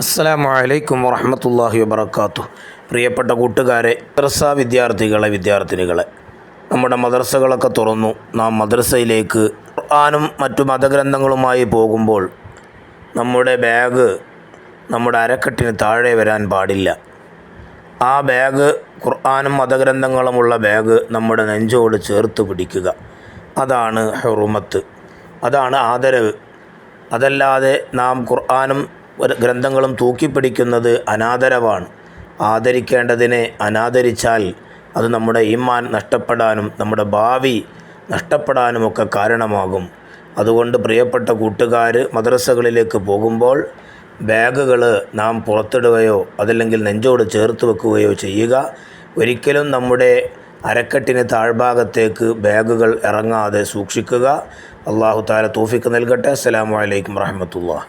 അസ്സലാമു വലൈക്കും വറഹമത്തല്ലാഹി വബർക്കാത്തു പ്രിയപ്പെട്ട കൂട്ടുകാരെ മദ്രസ വിദ്യാർത്ഥികളെ വിദ്യാർത്ഥിനികളെ നമ്മുടെ മദ്രസകളൊക്കെ തുറന്നു. നാം മദ്രസയിലേക്ക് ഖുർആാനും മറ്റു മതഗ്രന്ഥങ്ങളുമായി പോകുമ്പോൾ നമ്മുടെ ബാഗ് നമ്മുടെ അരക്കെട്ടിന് താഴെ വരാൻ പാടില്ല. ആ ബാഗ് ഖുർആാനും മതഗ്രന്ഥങ്ങളുമുള്ള ബാഗ് നമ്മുടെ നെഞ്ചോട് ചേർത്ത് പിടിക്കുക. അതാണ് ഹെറുമത്ത്. അതാണ് ആദരവ്. അതല്ലാതെ നാം ഖുർആാനും ഗ്രന്ഥങ്ങളും തൂക്കിപ്പിടിക്കുന്നത് അനാദരവാണ്. ആദരിക്കേണ്ടതിനെ അനാദരിച്ചാൽ അത് നമ്മുടെ ഈമാൻ നഷ്ടപ്പെടാനും നമ്മുടെ ഭാവി നഷ്ടപ്പെടാനുമൊക്കെ കാരണമാകും. അതുകൊണ്ട് പ്രിയപ്പെട്ട കൂട്ടുകാർ മദ്രസകളിലേക്ക് പോകുമ്പോൾ ബാഗുകൾ നാം പുറത്തിടുകയോ അതല്ലെങ്കിൽ നെഞ്ചോട് ചേർത്ത് വെക്കുകയോ ചെയ്യുക. ഒരിക്കലും നമ്മുടെ അരക്കെട്ടിന് താഴ്ഭാഗത്തേക്ക് ബാഗുകൾ ഇറങ്ങാതെ സൂക്ഷിക്കുക. അള്ളാഹു താല തോഫിക്ക് നൽകട്ടെ. അസ്സാം വലൈക്കും വറഹമത്തുള്ള